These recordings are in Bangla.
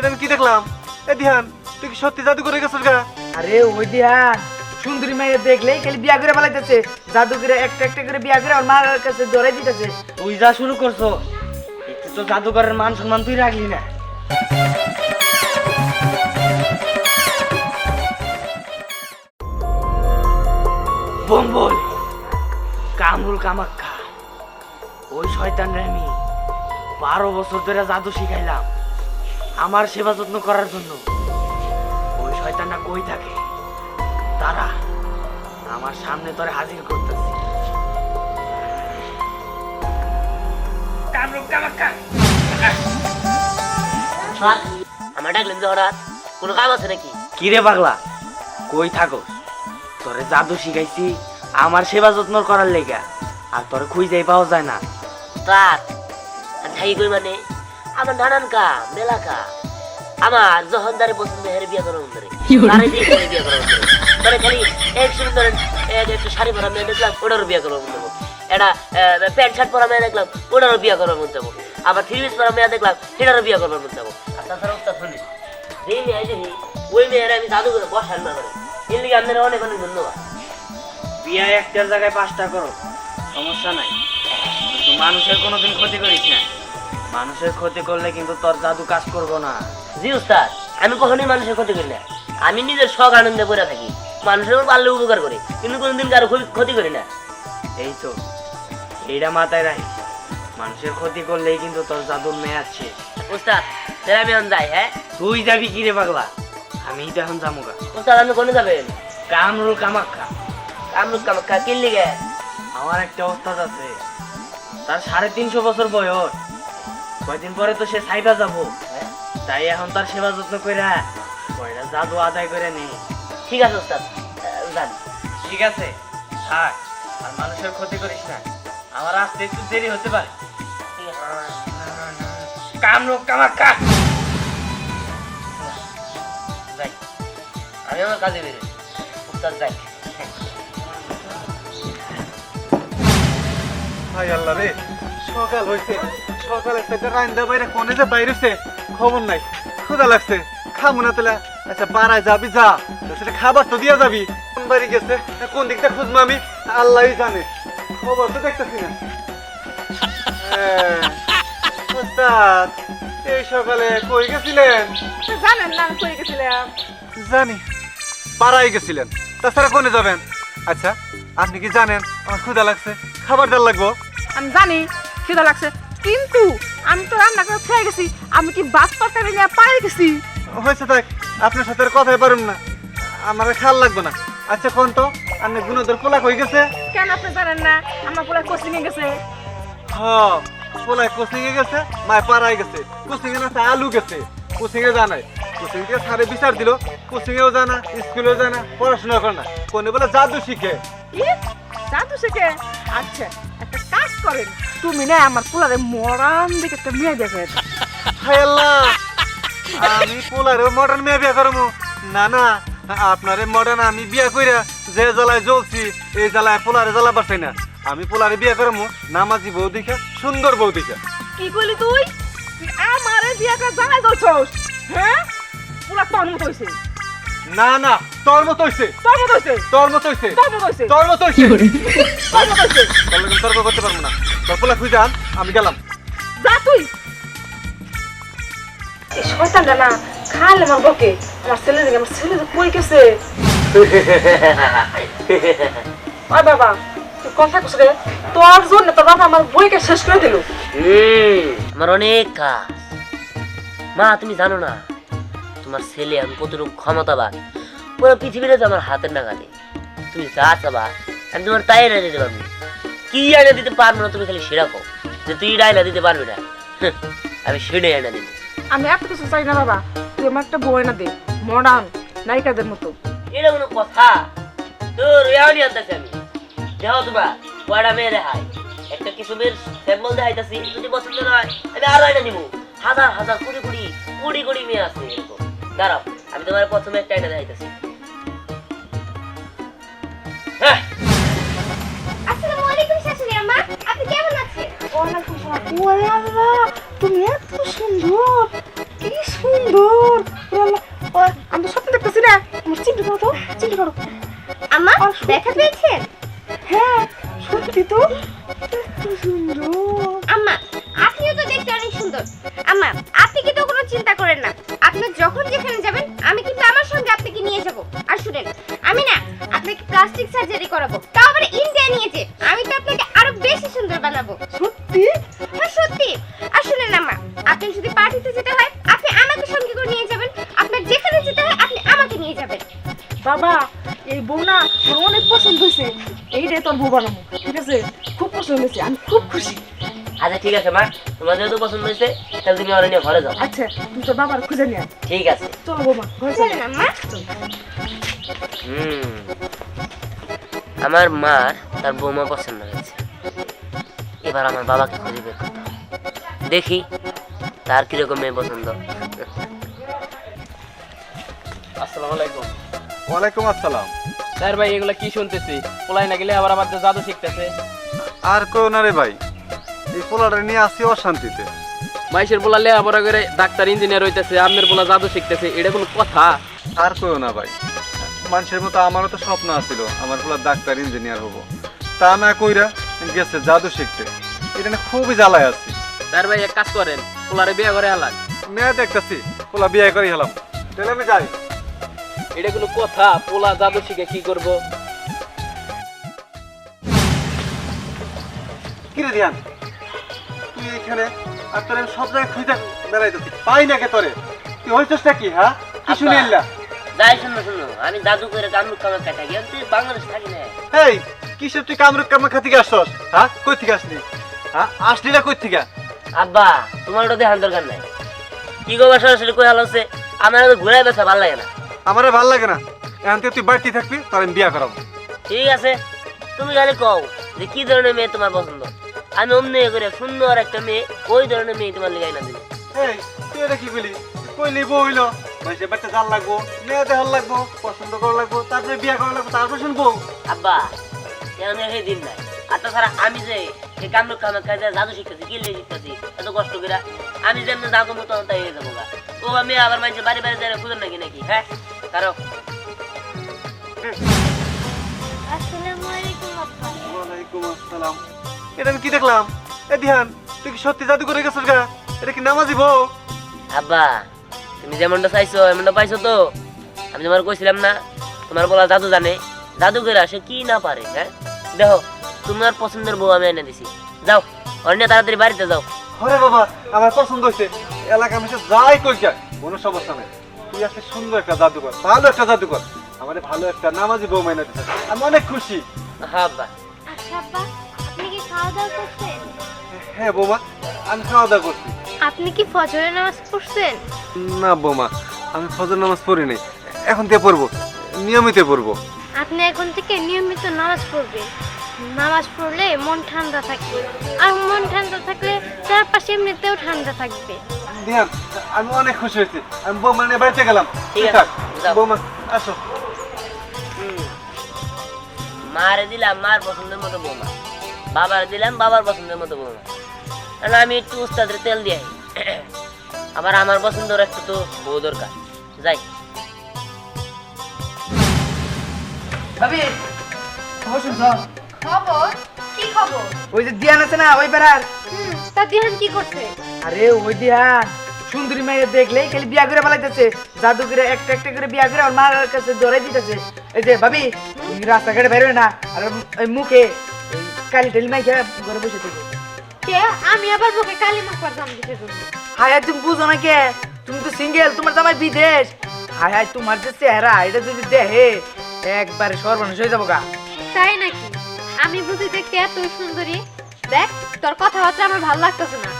এটা কি দেখলাম? এ ধ্যান তুই কি সত্যি জাদু করে গেছিস গা? আরে ওই দিহান, সুন্দরী মেয়ে দেখলেই খালি বিয়া করে পালাইতেছে জাদু করে একটা একটা করে বিয়া করে ওর মার কাছে ধরে দিতেছে। তুই যা শুরু করছ, একটু তো জাদুঘরের মান সম্মান তুই রাখলি না। বম্বল, কামরুল কামাক্ষা ওই শয়তানরে আমি বারো বছর ধরে জাদু শিখাইলাম। আমার সেবা যত্ন করার জন্য। ওই শয়তানটা কই থাকে? তারা আমার সামনে তোরে হাজির করতেছি। আমার ডাকলেন যে হঠাৎ। কোনো কাম আছে নাকি? কিরে পাগলা? কই থাকো? তোরে জাদু শিখাইছি আমার সেবা যত্ন করার লেগা। আর তোরে খুঁজেই পাওয়া যায় না। আর থাকি কই মানে? আমার নানান কা মেলা কা। আমার যখন দ্বারে পছন্দ হেরে বিয়া করার মন্দিরে তারে দিয়ে করে বিয়া করার মন্দিরে মানে খালি এক সময় ধরেন এক একটা শাড়ি পরা মেয়ে দেখলাম ওটারও বিয়া করার মন যাব একটা প্যান্ট শার্ট পরা মেয়ে দেখলাম ওটারও বিয়া করার মন যাব আবার থ্রি পিস পরা মেয়ে দেখলাম সেটারও বিয়া করার মন যাব আর তাছাড়া উত্তর শুনি যেই মেয়ে দেখি ওই মেয়েরা আমি জাদু করে বসান না করে এর লিগে আপনারা অনেক অনেক ধন্যবাদ। বিয়া একটার জায়গায় পাঁচটা করো সমস্যা নাই। মানুষের কোনোদিন ক্ষতি করিস না। মানুষের ক্ষতি করলে কিন্তু তোর জাদু কাজ করব না। জি উস্তাদ আমি কখনোই মানুষের ক্ষতি করি না। আমি নিজের শখ আনন্দে করে থাকি। মানুষের পারলে উপকার করি কিন্তু কোনোদিন কারও ক্ষতি- ক্ষতি করি না। এই তো এইটা মাথায় রাখিস। মানুষের ক্ষতি করলেই কিন্তু তোর জাদুর মেয়াদ শেষ। উস্তাদ তাহলে আমি এখন যাই হ্যাঁ? তুই যাবি কিরে পাগলা? আমি তো এখন যামুগা উস্তাদ আপনি কোনে যাবেন? কামরুল কামাক্ষা কামরুক কামাক্কা কিনলি গে? আমার একটা ওস্তাদ আছে। তার সাড়ে তিনশো বছর বয়স। কয়দিন পরে তো সে সাইবা যাব। তাই এখন তার সেবা যত্ন কইরা কয়টা জাদু আদায় করে নেই ঠিক আছে যান। ঠিক আছে থাক আর মানুষের ক্ষতি করিস না। আমার আসতে একটু দেরি হতে পারে। আছে। কামরু যাই আমি আমার কাজে বেরোই। উস্তাদ যাই। আল্লাহ রে। সকাল হইছে। সকাল একটা রাইন্দা বাইরে কোনে যে বাইরেছে খবর নাই। ক্ষুদা লাগছে। খামু না তাহলে। আচ্ছা পাড়ায় যাবি যা। সেটা খাবার তো দিয়া যাবি। কোন বাড়ি গেছে? কোন দিকটা খুঁজবো আমি? আল্লাহই জানে। খবর তো দেখতেছি না। হ্যাঁ, ওস্তাদ, এই সকালে কই গেছিলেন? জানেন না কই গেছিলাম? জানি। পাড়ায় গেছিলেন। তাছাড়া কোনে যাবেন? আচ্ছা আপনি কি জানেন? আমার ক্ষুদা লাগছে। খাবার দেওয়ার লাগবো? আমি জানি। খিদা লাগছে। কিন্তু আমি তো রান্না করে খেয়ে গেছি। আমি কি বাস তরকারি নিয়ে পায়ে গেছি? হয়েছে থাক আপনার সাথে কথাই পারুন না। আমার খেয়াল লাগবে না। আচ্ছা কোন তো? আপনি গুণদের পোলা কই গেছে? কেন আপনি জানেন না? আমার পুরো কোচিং এ গেছে। হ পোলায় কোচিং এ গেছে মায় পাড়ায় গেছে। কোচিং এ না তা আলু গেছে। কোচিং এ জানাই কোচিং থেকে সারে বিচার দিল। কোচিং এও জানা স্কুলেও জানা পড়াশোনা করে না। কোনে বলে জাদু শিখে? কি? জাদু শেখে? আচ্ছা একটা কাজ করেন। তুমি না আমার পোলারে মরান দিকে একটা মেয়ে দেখে আমি পোলারে মডার্ন মেয়ে বিয়া করব না না আপনারে মডার্ন আমি বিয়া কইরা যে জ্বালায় জ্বলছি এই জ্বালায় পোলারে জ্বালা পারছি না। আমি পোলারে বিয়া করব নামাজি বউ দেখে সুন্দর বউ দেখে। কি কইলি তুই? আমারে বিয়া করে জানাই দলছস হ্যাঁ? পুরা তোর মতো হইছে। না না তোর মতো হইছে। তোর মতো হইছে। তোর মতো হইছে। তোর মতো হইছে। তোর মতো হইছে। তোর মতো হইছে। তোর লগে তর্ক করতে পারব না। তোর পোলা খুঁজে আন আমি গেলাম। যা তুই। এই শয়তানটা না খাইলে আমার বকে আমার ছেলে দিকে আমার ছেলে কই গেছে? ওই বাবা তুই কথা কস রে তোর জন্য তোর বাবা আমার বইকে শেষ করে দিল। হুম আমার অনেক কাজ। মা তুমি জানো না তোমার ছেলে আমি কতটুকু ক্ষমতাবান? পুরো পৃথিবীটা তো আমার হাতের নাগালে। তুমি যা চাবা আমি তোমার তাই এনে দিতে পারব। কি এনে দিতে পারব না তুমি খালি সেরকম যে তুই এটা এনে দিতে পারবি না। আমি সেটাই এনে দিব। আমি এত কিছু চাই না বাবা তুই আমার একটা বই না দে মডার্ন নায়িকাদের মতো। এটা কোনো কথা। তোর ইয়ানি আনতেছি আমি। দেখো তোমরা কয়টা মেয়ে দেখাই একটা কিছু মেয়ের স্যাম্পল দেখাইতেছি যদি পছন্দ না হয় আমি আরও এনে নিবো। হাজার হাজার কুড়ি কুড়ি কুড়ি কুড়ি মেয়ে আছে এরকম। দাঁড়াও আমি তোমার প্রথমে একটা এনে দেখাইতেছি। হ্যাঁ। আসসালামু আলাইকুম শাশুড়ি আম্মা আপনি কেমন আছেন? ওরে আল্লাহ তুমি এত সুন্দর কি সুন্দর। আল্লাহ, ও, আমি তো স্বপ্ন দেখতেছি না। আমার চিন্তা করো তো চিন্তা করো। আম্মা দেখা পেয়েছেন? হ্যাঁ সত্যি তো। এত সুন্দর। আম্মা আপনিও তো দেখতে অনেক সুন্দর। আম্মা আপনি কিন্তু কোনো চিন্তা করেন না। আপনি যখন যেখানে যাবেন আমি কিন্তু আমার সঙ্গে আপনাকে নিয়ে যাব। আর শুনেন আমি না আপনাকে প্লাস্টিক সার্জারি করাবো। তাও আবার ইন্ডিয়া নিয়ে যে আমি তো আপনাকে আরও বেশি সুন্দর বানাবো। সত্যি? হ্যাঁ সত্যি। আর শুনেন আম্মা আপনি যদি পার্টিতে যেতে হয় আপনি আমাকে সঙ্গে করে নিয়ে যাবেন। আপনার যেখানে যেতে হয় আপনি আমাকে নিয়ে যাবেন। বাবা এই বউ না অনেক পছন্দ হয়েছে। এইটাই তোর বউ বানাবো। ঠিক আছে মা। তোমার যেহেতু পছন্দ হয়েছে তাহলে তুমি ওরা নিয়ে ঘরে যাও। আচ্ছা তুমি তোর বাবার খুঁজে নিয়ে ঠিক আছে। চলো বৌমা ঘরে চলো। চলেন হুম। আমার মার তার বৌমা পছন্দ হয়েছে। এবার আমার বাবাকে খুঁজে বের করতে দেখি তার কীরকম মেয়ে পছন্দ। আসসালামু আলাইকুম। ওয়ালাইকুম আসসালাম। স্যার ভাই এগুলা কি শুনতেছি? পোলাই না গেলে আবার আমাদের জাদু শিখতেছে। আর কোন না রে ভাই এই পোলাটা নিয়ে আসি অশান্তিতে। মাইশের পোলা লেখাপড়া করে ডাক্তার ইঞ্জিনিয়ার হইতেছে আপনার পোলা জাদু শিখতেছে এটা কোনো কথা? আর কেউ না ভাই মানুষের মতো আমারও তো স্বপ্ন আছিল আমার পোলা ডাক্তার ইঞ্জিনিয়ার হব। তা না কইরা গেছে জাদু শিখতে। এটা নিয়ে খুবই জ্বালায় আছি। স্যার ভাই এক কাজ করেন পোলারে বিয়ে করে হালাক মেয়ে দেখতেছি পোলা বিয়ে করে হলাম। তাহলে আমি যাই। এটা কোনো কথা পোলা জাদু শিখে কি করব? কিরে ধ্যান এখানে আর তোর সব জায়গায় খুঁজে বেড়াইতেছি পাই না কে তোরে? তুই হইছিস কি হ্যাঁ? কি শুনে এলা যাই শুনো শুনো। আমি জাদু করে কামরুক কামার কাটা গিয়ে তুই বাংলাদেশ থাকি না এই কিসের তুই কামরুক কামা খাতি আসছস? হ্যাঁ? কই থেকে আসলি? হ্যাঁ? আসলি না কই থেকে? আব্বা তোমার ওটা দেখার দরকার নাই। কি করবা সরাসরি কই হাল হচ্ছে? আমার তো ঘুরাই বেসা ভালো লাগে না। আমারে ভালো লাগে না? এখন থেকে তুই বাড়তি থাকবি তোর আমি বিয়া করাবো। ঠিক আছে। তুমি খালি কও যে কি ধরনের মেয়ে তোমার পছন্দ? আমি অমনি করে সুন্দর একটা মেয়ে ওই ধরনের মেয়ে তোমার লেগাই না দিলে। এই তুই এটা কি বলি? কইলি বইলো মাসে বাচ্চা জাল লাগবো মেয়ে দেখার লাগবো পছন্দ করা লাগবো তারপরে বিয়া করা লাগবো তারপরে শুনব। আব্বা কেন সেই দিন নাই। আর তাছাড়া আমি যে কামে জাদু শিখতেছি কি লেগে শিখতেছি এত কষ্ট করে আমি যেমন জাগো মতো তাই হয়ে যাব গা। ও আমি আবার মানুষের বাড়ি বাড়ি যাই খুঁজেন নাকি নাকি হ্যাঁ? কারও আসসালামু আলাইকুম আসসালাম। এটা আমি কি দেখলাম? এ ধ্যান তুই কি সত্যি জাদু করে গেছিস গা? এটা কি নামাজি বউ? আব্বা তুমি যেমনটা চাইছো এমনটা পাইছো তো। আমি তোমার কইছিলাম না তোমার বলা জাদু জানে। জাদু করে আসে কি না পারে হ্যাঁ? দেখো তোমার পছন্দের বউ আমি এনে দিছি। যাও অন্য তাড়াতাড়ি বাড়িতে যাও। আরে বাবা আমার পছন্দ হয়েছে এলাকা আমি যাই কই যা কোনো সমস্যা নেই। তুই একটা সুন্দর একটা জাদুকর ভালো একটা জাদুকর আমার ভালো একটা নামাজি বউ মাইনা দিচ্ছে আমি অনেক খুশি। হ্যাঁ আব্বা। আচ্ছা আব্বা। খাওয়া দাওয়া করছেন? হ্যাঁ বৌমা আমি খাওয়া দাওয়া করছি। আপনি কি ফজরের নামাজ পড়ছেন? না বৌমা আমি ফজর নামাজ পড়ি নাই। এখন দিয়ে পড়ব নিয়মিত পড়ব। আপনি এখন থেকে নিয়মিত নামাজ পড়বেন। নামাজ পড়লে মন ঠান্ডা থাকবে আর মন ঠান্ডা থাকলে চারপাশে এমনিতেও ঠান্ডা থাকবে। ধ্যান আমি অনেক খুশি হয়েছি। আমি বৌমা নিয়ে বাড়িতে গেলাম। ঠিক আছে, থাক। বৌমা আসো। মারে দিলাম মার পছন্দের মতো বৌমা। বাবার দিলাম বাবার পছন্দের মতো বৌমা কারণ আমি একটু উস্তাদের তেল দিয়ে আবার আমার পছন্দের একটু তো বউ দরকার। যাই। ভাবি খবর শুনছ খবর? কি খবর? ওই যে দিয়ান আছে না ওই বেড়ার। তা দিহান কি করছে? আরে ওই দিয়ান। সুন্দরী মেয়ে দেখলেই খালি বিয়া করে পালাইতেছে জাদু করে একটা একটা করে বিয়া করে ওর মার কাছে ধরাই দিতেছে। এই যে ভাবি রাস্তাঘাটে বেরোয় না আর ওই মুখে কালি টালি মাইকে ঘরে বসে থেকে। কে? আমি আবার মুখে কালি মাখবার দাম দিতে জন্য হায় হায় তুমি বুঝো না কে? তুমি তো সিঙ্গেল তোমার জামাই বিদেশ। হায় হায় তোমার যে চেহারা এটা যদি দেহে একবারে সর্বনাশ হয়ে যাব গা। তাই নাকি? আমি বুঝি দেখতে এত সুন্দরী? দেখ তোর কথাবার্তা আমার ভালো লাগতেছে না।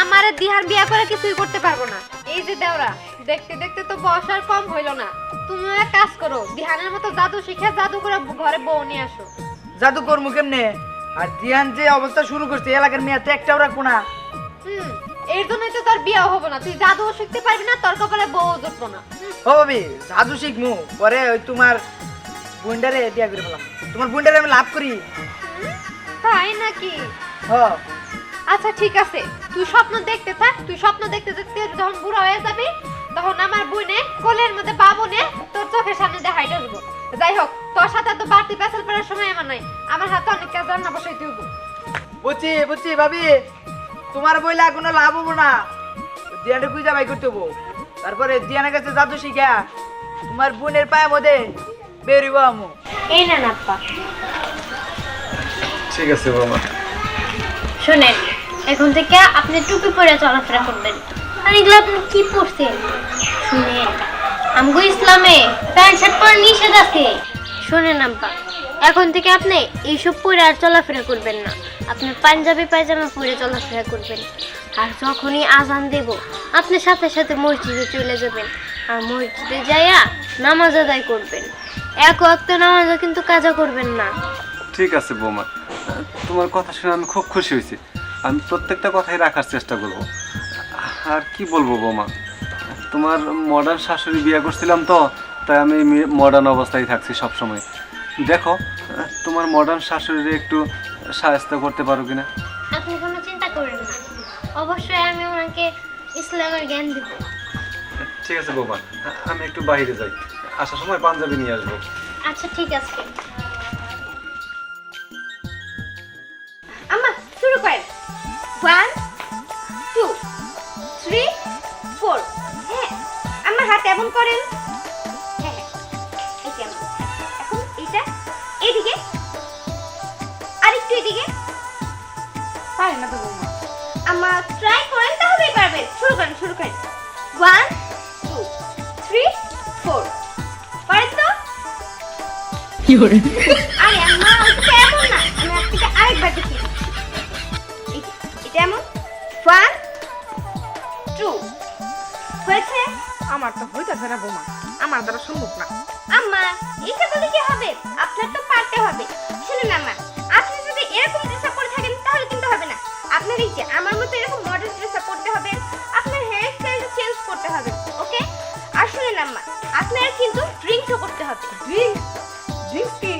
আমার দিহার বিয়া করে কিছুই করতে পারব না। এই যে দেওরা দেখতে দেখতে তো বয়স আর কম হইল না। তুমি এক কাজ করো দিহানের মতো জাদু শিখে জাদু করে ঘরে বউ নিয়ে আসো। জাদু করব কেমনে? আর দিয়ান যে অবস্থা শুরু করছে এলাকার মেয়ে তো একটাও রাখব না। হুম এর জন্যই তো তোর বিয়া হব না। তুই জাদুও শিখতে পারবি না তোর কপালে বউ জুটবো না। ও ভাবি জাদু শিখমু। পরে ওই তোমার বুন্ডারে বিয়া করে ফেলাম। তোমার বুন্ডারে আমি লাভ করি। তাই নাকি? হ। আচ্ছা ঠিক আছে। তুই স্বপ্ন দেখতে থাক তুই স্বপ্ন দেখতে দেখতে যখন বুড়া হয়ে যাবি তখন আমার বোনে কোলের মধ্যে বাবুনে তোর চোখের সামনে দেখাই দেবো যাই হোক তোর সাথে তো বাড়তি পেছাল করার সময় আমার নাই। আমার হাতে অনেক কাজ রান্না বসাইতে হব বুঝছি বুঝছি ভাবি। তোমার বইলে কোনো লাভ হব না। দিয়ানে কুইজা বাই করতে হব তারপরে দিয়ানের কাছে জাদু শিখা। তোমার বোনের পায়ে মধ্যে বেরিব আমু। এই না আপ্পা ঠিক আছে বৌমা। শোনেন এখন থেকে আপনি টুপি পরে চলাফেরা করবেন। আর এগুলো আপনি কি পড়ছেন শুনেন। আমগো ইসলামে প্যান্ট শার্ট পরে নিষেধ আছে। শোনেন আব্বা, এখন থেকে আপনি এইসব পরে আর চলাফেরা করবেন না। আপনি পাঞ্জাবি পায়জামা পরে চলাফেরা করবেন। আর যখনই আজান দেব, আপনি সাথে সাথে মসজিদে চলে যাবেন। আর মসজিদে যাইয়া নামাজ আদায় করবেন। এক ওয়াক্ত নামাজও কিন্তু কাজা করবেন না। ঠিক আছে বৌমা, তোমার কথা শুনে আমি খুব খুশি হয়েছি। আমি প্রত্যেকটা কথাই রাখার চেষ্টা করব। আর কি বলব বৌমা? তোমার মডার্ন শাশুড়ি বিয়ে করছিলাম তো তাই আমি মডার্ন অবস্থায় থাকছি সব সময় দেখো তোমার মডার্ন শাশুড়ি একটু সাহায্য করতে পারো কিনা? আপনি কোনো চিন্তা করেন না। অবশ্যই আমি ওনাকে ইসলামের জ্ঞান দিব। ঠিক আছে বৌমা আমি একটু বাইরে যাই। আসার সময় পাঞ্জাবি নিয়ে আসব। আচ্ছা ঠিক আছে। এমন করেন? হ্যাঁ হ্যাঁ। এখন এইটা এইদিকে আরেকটু এদিকে পারি না তো বৌমা। আমার ট্রাই করেন তাহলেই পারবেন। শুরু করেন শুরু করেন। ওয়ান টু থ্রি ফোর পারেন তো? আরে আম্মা ওটা আমার তো হইতাছে না বৌমা। আমার দ্বারা সম্ভব না। আম্মা এটা বলে কি হবে? আপনার তো পারতে হবে। শুনুন আম্মা আপনি যদি এরকম ড্রেস আপ করে থাকেন তাহলে কিন্তু হবে না। আপনার এই যে আমার মতো এরকম মডেল ড্রেস আপ করতে হবে আপনার হেয়ার স্টাইল চেঞ্জ করতে হবে ওকে আর শুনুন আম্মা আপনার কিন্তু ড্রিঙ্কসও করতে হবে। ড্রিঙ্ক ড্রিঙ্কস কি?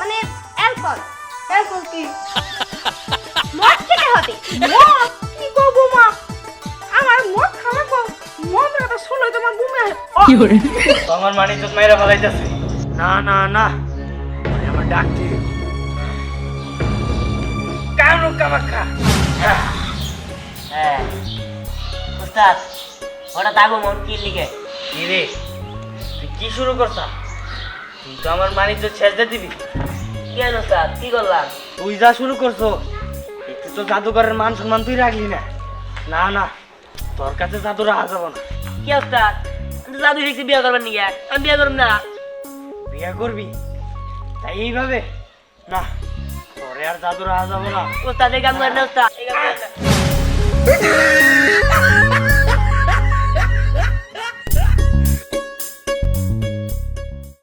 মানে অ্যালকোহল অ্যালকোহল কি? আমার মানি তো মেয়েরা ফেলাইতেছে? না না না। আমার ডাকতে কানু কামাখা হ্যাঁ। উস্তাদ হঠাৎ আগমন কি লিখে? রে? তুই কি শুরু করছা? তুই তো আমার মানি তো ছেড়ে দিবি। কেন উস্তাদ? কি করলাম? তুই যা শুরু করছ একটু তো জাদুঘরের মান সম্মান তুই রাখলি না। না না তোর কাছে জাদু রাখা যাব না। কি আমি তো জাদু শিখছি বিয়ে করবেন নিয়ে আমি বিয়ে করব না। বিয়ে করবি? তাই এইভাবে? না তোরে আর দাদু রাখা যাব না। উস্তাদ এই কাম করেন না এই কাম না।